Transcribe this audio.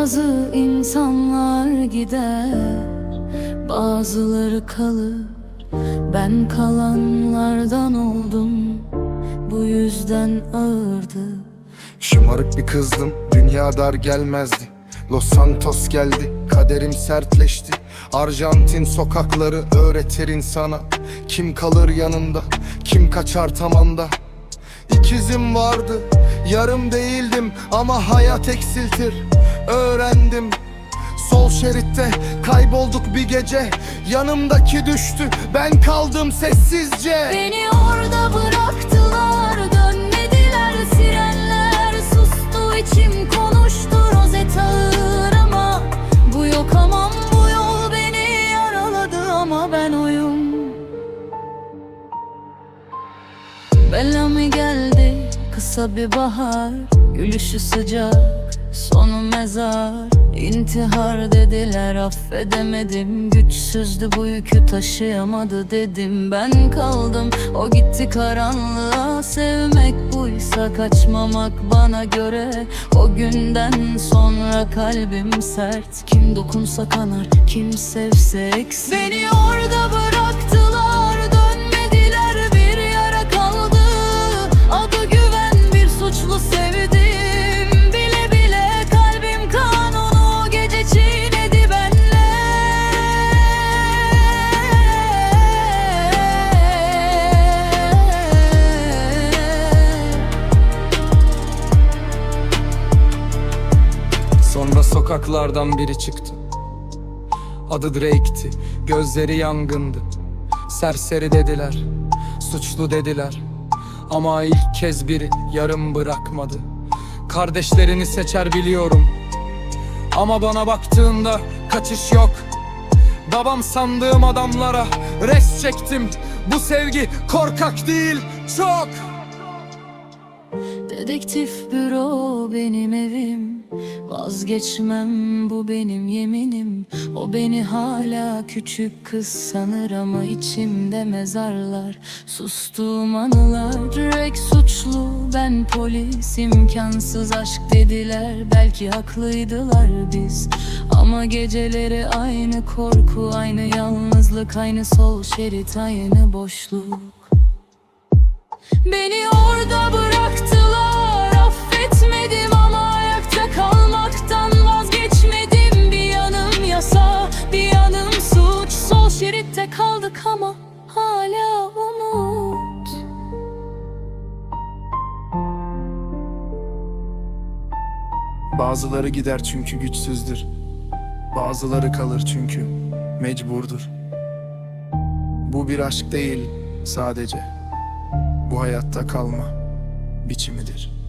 Bazı insanlar gider Bazıları kalır. Ben kalanlardan oldum Bu yüzden ağırdı. Şımarık bir kızdım dünya dar gelmezdi. Los Santos geldi kaderim sertleşti. Arjantin sokakları öğretir insana. Kim kalır yanında kim kaçar tamanda İkizim vardı yarım değildim ama hayat eksiltir Öğrendim. Sol şeritte kaybolduk bir gece. Yanımdaki düştü ben kaldım sessizce. Beni orada bıraktılar Dönmediler sirenler. Sustu içim konuştu rozet ağır ama Bu yok aman bu yol beni yaraladı ama ben oyum. Bellamy geldi? Kısa bir bahar Gülüşü sıcak sonu mezar İntihar dediler. Affedemedim Güçsüzdü bu yükü taşıyamadı dedim. Ben kaldım o gitti karanlığa. Sevmek buysa kaçmamak bana göre. O günden sonra kalbim sert. Kim dokunsa kanar kim sevse eksin Beni orada bıraktılar Sonra sokaklardan biri çıktı. Adı Drake'ti, gözleri yangındı. Serseri dediler, suçlu dediler. Ama ilk kez biri yarım bırakmadı. Kardeşlerini seçer biliyorum. Ama bana baktığında kaçış yok. Babam sandığım adamlara res çektim. Bu sevgi korkak değil, çok. Dedektif büro benim evim Vazgeçmem bu benim yeminim. O beni hala küçük kız sanır ama içimde mezarlar. Sustuğum anılar direkt suçlu. Ben polis imkansız aşk dediler. Belki haklıydılar biz. Ama geceleri aynı korku Aynı yalnızlık aynı sol şerit aynı boşluk. Beni orada bıraktılar Bazıları gider çünkü güçsüzdür. Bazıları kalır çünkü mecburdur. Bu bir aşk değil sadece. Bu hayatta kalma biçimidir.